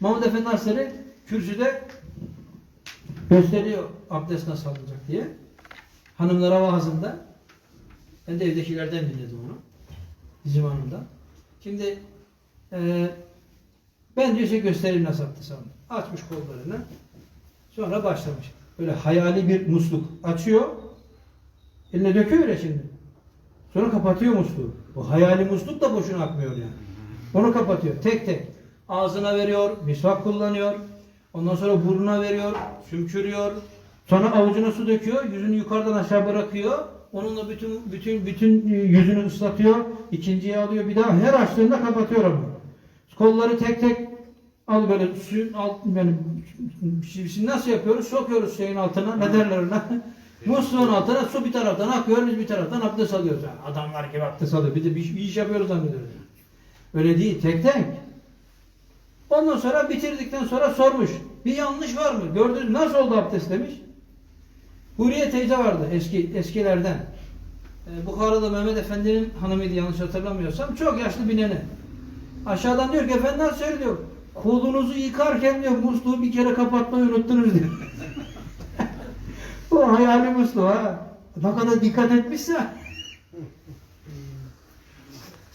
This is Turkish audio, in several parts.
Mahmud Efendi Hazretleri kürsüde gösteriyor abdest nasıl alınacak diye. Hanımlara vaazında. Ben de evdekilerden dinledim onu. Bizim hanımdan. Şimdi e, ben diyor şey göstereyim nasıl abdest alınır. Açmış kollarını. Sonra başlamış. Böyle hayali bir musluk açıyor. Eline döküyor ya şimdi. Sonra kapatıyor musluğu. O hayali musluk da boşuna akmıyor yani. Onu kapatıyor. Tek tek. Ağzına veriyor, misvak kullanıyor. Ondan sonra burnuna veriyor, sümkürüyor. Sonra avucuna su döküyor, yüzünü yukarıdan aşağı bırakıyor. Onunla bütün bütün bütün yüzünü ıslatıyor. İkinciye alıyor bir daha her açtığında kapatıyor ama. Kolları tek tek al böyle suyun alt böyle şimdi nasıl yapıyoruz? Sokuyoruz şeyin altına. Ne derler ona? Musluğun altına su bir taraftan akıyor, biz bir taraftan abdest alıyoruz. Yani adamlar gibi abdest alıyor. Bir de bir, bir iş yapıyoruz zannediyoruz. Öyle değil, tek tek. Ondan sonra bitirdikten sonra sormuş. Bir yanlış var mı? Gördünüz? Nasıl oldu abdest demiş. Huriye teyze vardı eski eskilerden. Ee, Bukhara'da Mehmet Efendi'nin hanımıydı yanlış hatırlamıyorsam. Çok yaşlı bir nene. Aşağıdan diyor ki efendiler söylüyor. Kolunuzu yıkarken diyor musluğu bir kere kapatmayı unuttunuz diyor. o hayali musluğu ha. Ne kadar dikkat etmişse.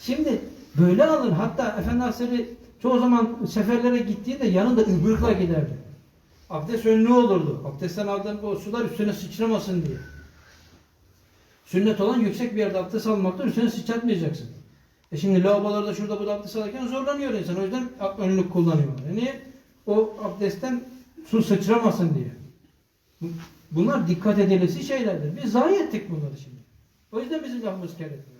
Şimdi böyle alın. Hatta Efendi Hazretleri çoğu zaman seferlere gittiğinde yanında ıbırkla giderdi. Abdest önlüğü olurdu. Abdestten aldığın o sular üstüne sıçramasın diye. Sünnet olan yüksek bir yerde abdest almakta üstüne sıçratmayacaksın. E şimdi lavabolarda şurada burada abdest alırken zorlanıyor insan. O yüzden önlük kullanıyor. E niye? O abdestten su sıçramasın diye. Bu- Bunlar dikkat edilesi şeylerdir. Biz zayi ettik bunları şimdi. O yüzden bizim lafımız keretmiyor.